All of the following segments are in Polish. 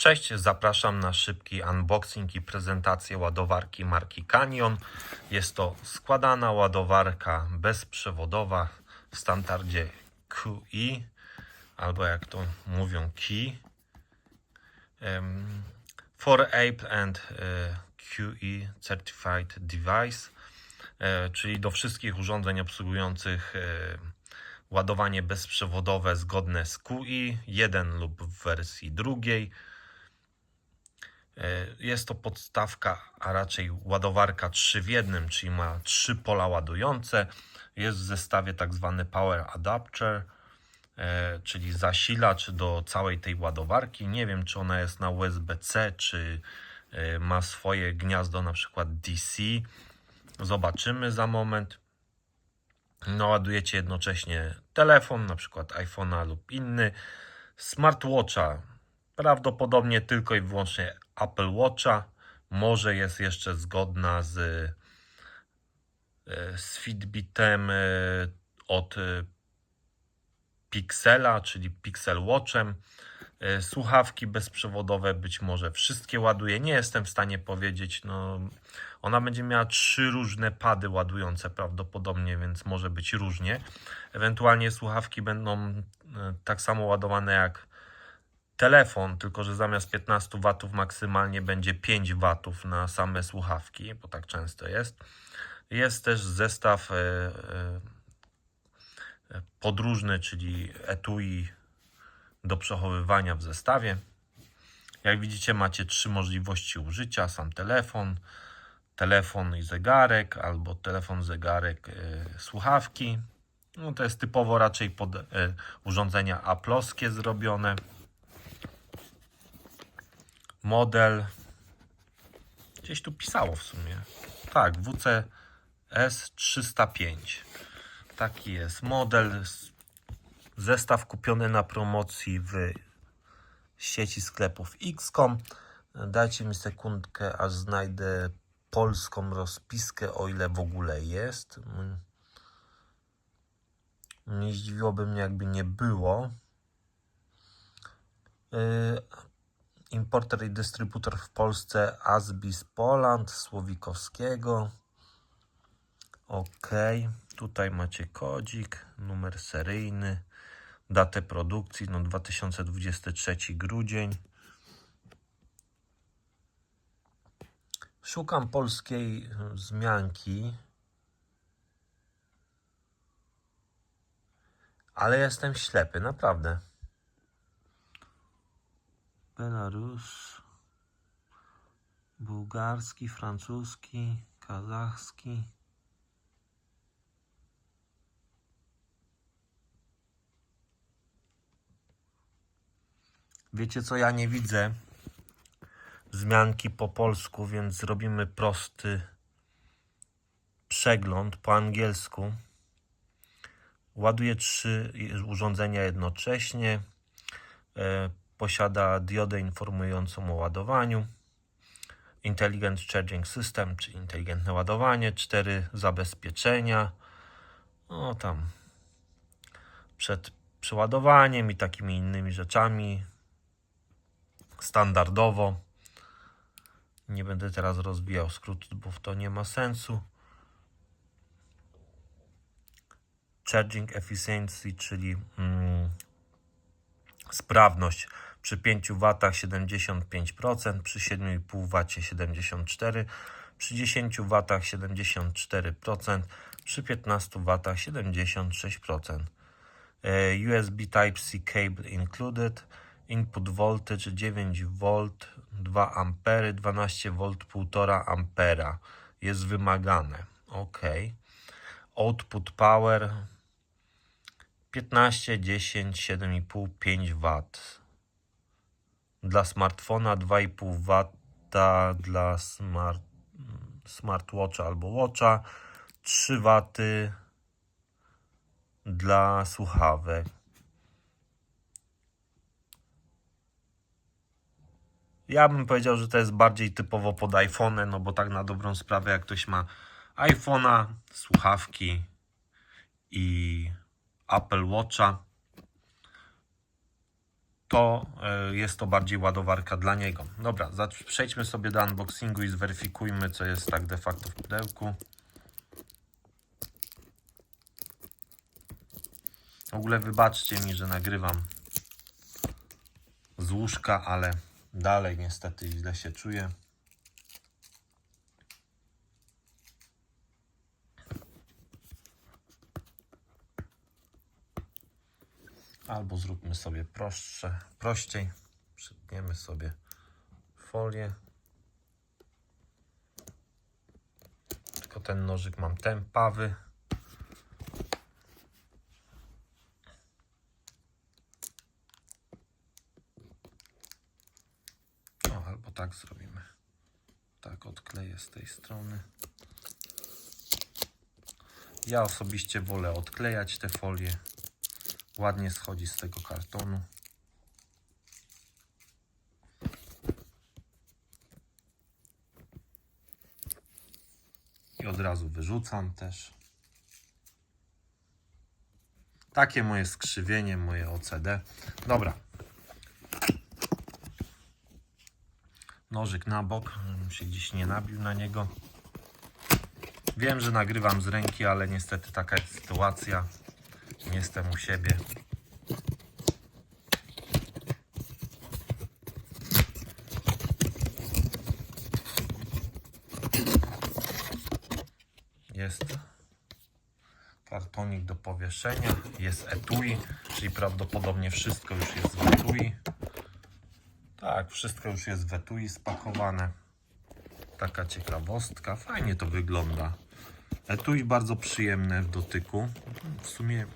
Cześć, zapraszam na szybki unboxing i prezentację ładowarki marki Canyon. Jest to składana ładowarka bezprzewodowa w standardzie QI, albo jak to mówią. Um, for Ape and QE Certified Device, e, czyli do wszystkich urządzeń obsługujących e, ładowanie bezprzewodowe zgodne z QI, jeden lub w wersji drugiej. E, Jest to podstawka, a raczej ładowarka 3 w jednym, czyli ma trzy pola ładujące. Jest w zestawie tak zwany power adapter, e, czyli zasilacz do całej tej ładowarki. Nie wiem, czy ona jest na USB-C, czy e, ma swoje gniazdo na przykład DC. Zobaczymy za moment. No, ładujecie jednocześnie telefon, na przykład iPhone'a lub inny, smartwatcha, prawdopodobnie tylko i wyłącznie Apple Watcha. Może jest jeszcze zgodna z, e, z Fitbitem e, od e, Pixela, czyli Pixel Watchem. Słuchawki bezprzewodowe być może wszystkie ładuje. Nie jestem w stanie powiedzieć. No, ona będzie miała trzy różne pady ładujące prawdopodobnie, więc może być różnie. Ewentualnie słuchawki będą tak samo ładowane jak telefon, tylko że zamiast 15 W maksymalnie będzie 5 W na same słuchawki, bo tak często jest. Jest też zestaw e, e, podróżny, czyli etui do przechowywania w zestawie. Jak widzicie, macie trzy możliwości użycia: sam telefon, telefon i zegarek, albo telefon, zegarek, e, słuchawki. No to jest typowo raczej pod urządzenia aploskie zrobione. Model. Gdzieś tu pisało w sumie. Tak, WCS 305. Taki jest model. Zestaw kupiony na promocji w sieci sklepów XCOM. Dajcie mi sekundkę, aż znajdę polską rozpiskę, o ile w ogóle jest. Nie zdziwiłoby mnie, jakby nie było. Importer i dystrybutor w Polsce Asbis Poland, Słowikowskiego. Ok, tutaj macie kodzik, numer seryjny, datę produkcji, no 2023 grudzień. Szukam polskiej e, wzmianki, ale jestem ślepy, naprawdę. Belarus, bułgarski, francuski, kazachski. Wiecie co, ja nie widzę wzmianki po polsku, więc zrobimy prosty przegląd po angielsku. Ładuje trzy urządzenia jednocześnie. Posiada diodę informującą o ładowaniu. Intelligent Charging System, czyli inteligentne ładowanie. Cztery zabezpieczenia. No tam przed przeładowaniem i takimi innymi rzeczami. Standardowo. Nie będę teraz rozwijał skrótów, to nie ma sensu. Charging efficiency, czyli mm, sprawność przy 5 W 75%, przy 7,5 W 74%, przy 10 W 74%, przy 15 W 76%. E, USB Type-C cable included. Input voltage 9 V, 2 A, 12 V, 1,5 ampera jest wymagane. OK. Output power 15, 10, 7,5, 5 W. Dla smartfona 2,5 W dla smart, smartwatcha albo watcha, 3 W dla słuchawek. Ja bym powiedział, że to jest bardziej typowo pod iPhone, no bo tak na dobrą sprawę, jak ktoś ma iPhone'a, słuchawki i Apple Watcha, to e, jest to bardziej ładowarka dla niego. Dobra, przejdźmy sobie do unboxingu i zweryfikujmy, co jest tak de facto w pudełku. W ogóle wybaczcie mi, że nagrywam z łóżka, ale dalej niestety źle się czuję. Albo zróbmy sobie prostsze, prościej. Przytniemy sobie folię. Tylko ten nożyk mam tępawy. O, albo tak zrobimy. Tak odkleję z tej strony. Ja osobiście wolę odklejać te folie. Ładnie schodzi z tego kartonu. I od razu wyrzucam też. Takie moje skrzywienie, moje OCD. Dobra. Nożyk na bok, żebym się gdzieś nie nabił na niego. Wiem, że nagrywam z ręki, ale niestety taka jest sytuacja. Jestem u siebie. Jest kartonik do powieszenia, jest etui, czyli prawdopodobnie wszystko już jest w etui. Tak, wszystko już jest w etui spakowane. Taka ciekawostka, fajnie to wygląda. Etui bardzo przyjemne w dotyku. W sumie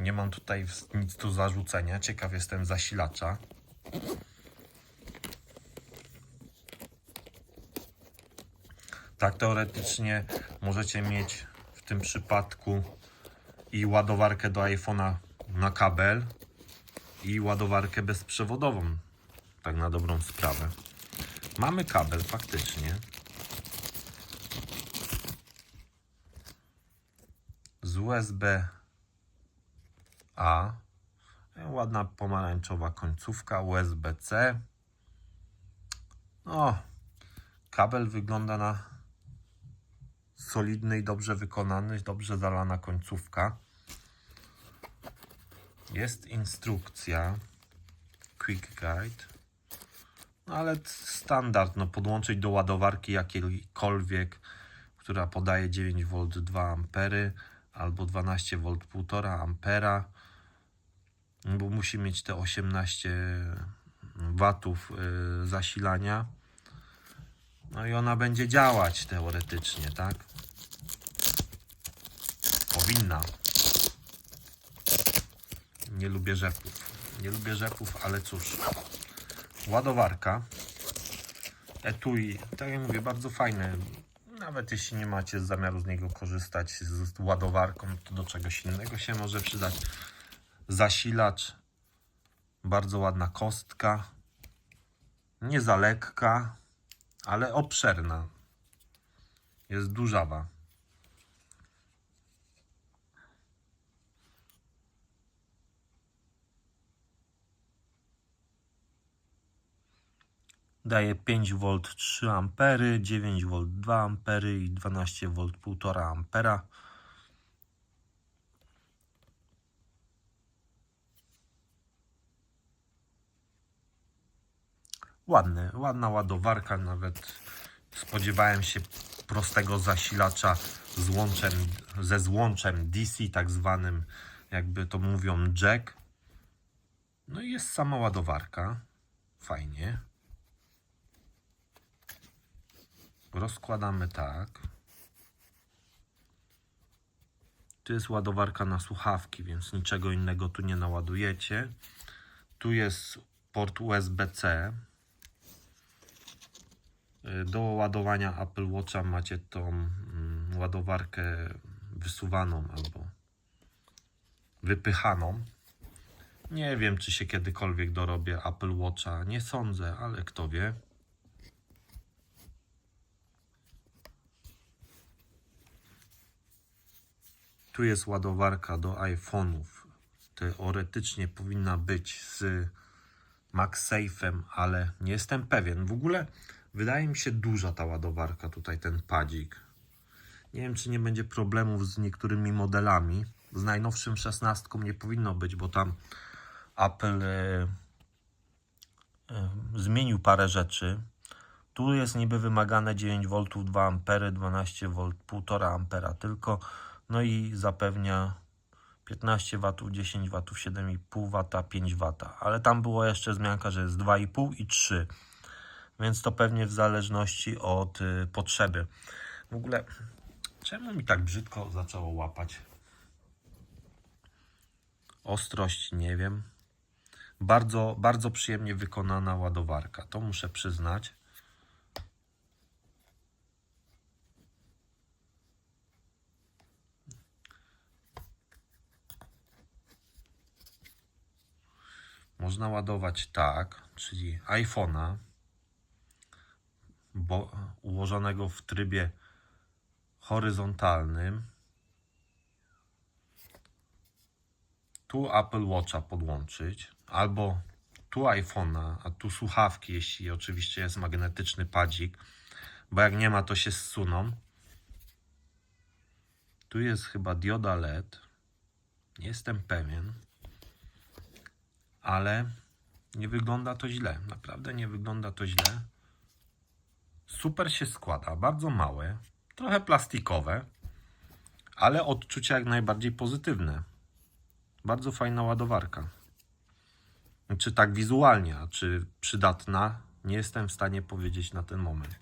nie mam tutaj nic do zarzucenia. Ciekaw jestem zasilacza. Tak teoretycznie możecie mieć w tym przypadku i ładowarkę do iPhone'a na kabel i ładowarkę bezprzewodową. Tak na dobrą sprawę. Mamy kabel faktycznie. z USB A. Ładna pomarańczowa końcówka USB-C. No, kabel wygląda na solidny i dobrze wykonany, dobrze zalana końcówka. Jest instrukcja Quick Guide. No ale standard, no podłączyć do ładowarki jakiejkolwiek, która podaje 9V 2 ampery albo 12V 1,5 ampera, bo musi mieć te 18 watów y, zasilania. No i ona będzie działać teoretycznie, tak? Powinna. Nie lubię rzepów. Nie lubię rzepów, ale cóż. Ładowarka. Etui, tak jak mówię, bardzo fajne. Nawet jeśli nie macie zamiaru z niego korzystać z, z ładowarką, to do czegoś innego się może przydać. Zasilacz. Bardzo ładna kostka. Nie za lekka, ale obszerna. Jest dużawa. Daje 5V 3 ampery, 9V 2 ampery i 12V 1,5 Ładny, ładna ładowarka, nawet spodziewałem się prostego zasilacza z łączem, ze złączem DC, tak zwanym, jakby to mówią, jack. No i jest sama ładowarka, fajnie. Rozkładamy tak. Tu jest ładowarka na słuchawki, więc niczego innego tu nie naładujecie. Tu jest port USB-C. Do ładowania Apple Watcha macie tą mm, ładowarkę wysuwaną albo wypychaną. Nie wiem, czy się kiedykolwiek dorobię Apple Watcha. Nie sądzę, ale kto wie. Tu jest ładowarka do iPhone'ów teoretycznie powinna być z MagSafe'em, ale nie jestem pewien. W ogóle wydaje mi się duża ta ładowarka, tutaj ten padzik. Nie wiem, czy nie będzie problemów z niektórymi modelami. Z najnowszym 16 nie powinno być, bo tam Apple e, e, zmienił parę rzeczy. Tu jest niby wymagane 9 V, 2 A, 12 V, 1,5 A tylko. No i zapewnia 15 W, 10 W, 7,5 W, 5 W. Ale tam było jeszcze zmianka, że jest 2,5 i 3. Więc to pewnie w zależności od y, potrzeby. W ogóle, czemu mi tak brzydko zaczęło łapać? Ostrość, nie wiem. Bardzo, bardzo przyjemnie wykonana ładowarka, to muszę przyznać. Można ładować tak, czyli iPhone'a, ułożonego w trybie horyzontalnym. Tu Apple Watcha podłączyć, albo tu iPhone'a, a tu słuchawki, jeśli oczywiście jest magnetyczny padzik, bo jak nie ma, to się zsuną. Tu jest chyba dioda LED. Nie jestem pewien ale nie wygląda to źle. Naprawdę nie wygląda to źle. Super się składa, bardzo małe, trochę plastikowe, ale odczucia jak najbardziej pozytywne. Bardzo fajna ładowarka. Czy tak wizualnie, czy przydatna, nie jestem w stanie powiedzieć na ten moment.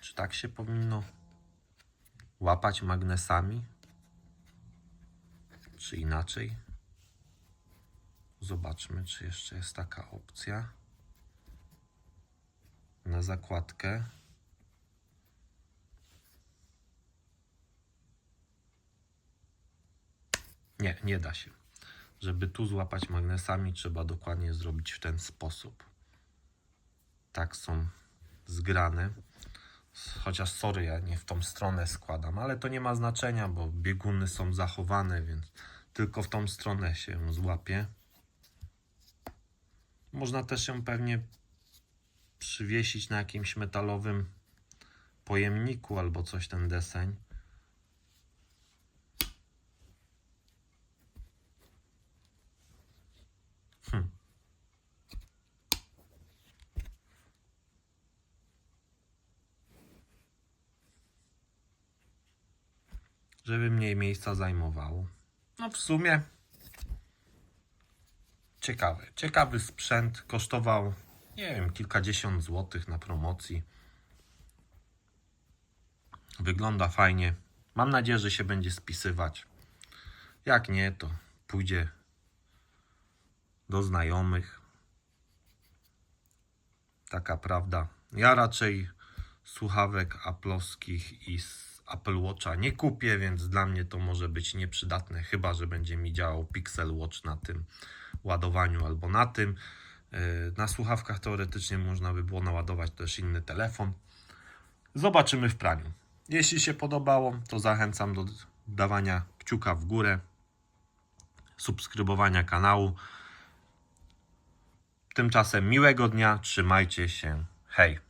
Czy tak się powinno łapać magnesami? Czy inaczej? Zobaczmy, czy jeszcze jest taka opcja. Na zakładkę. Nie, nie da się. Żeby tu złapać magnesami, trzeba dokładnie zrobić w ten sposób. Tak są zgrane. Chociaż sorry, ja nie w tą stronę składam, ale to nie ma znaczenia, bo bieguny są zachowane, więc tylko w tą stronę się złapie. Można też ją pewnie przywiesić na jakimś metalowym pojemniku albo coś ten deseń. Hm. żeby mniej miejsca zajmowało. No w sumie ciekawy, ciekawy sprzęt. Kosztował, nie wiem, kilkadziesiąt złotych na promocji. Wygląda fajnie. Mam nadzieję, że się będzie spisywać. Jak nie, to pójdzie do znajomych. Taka prawda. Ja raczej słuchawek aplowskich i Apple Watcha nie kupię, więc dla mnie to może być nieprzydatne, chyba że będzie mi działał Pixel Watch na tym ładowaniu albo na tym. Yy, Na słuchawkach teoretycznie można by było naładować też inny telefon. Zobaczymy w praniu. Jeśli się podobało, to zachęcam do dawania kciuka w górę, subskrybowania kanału. Tymczasem miłego dnia, trzymajcie się. Hej!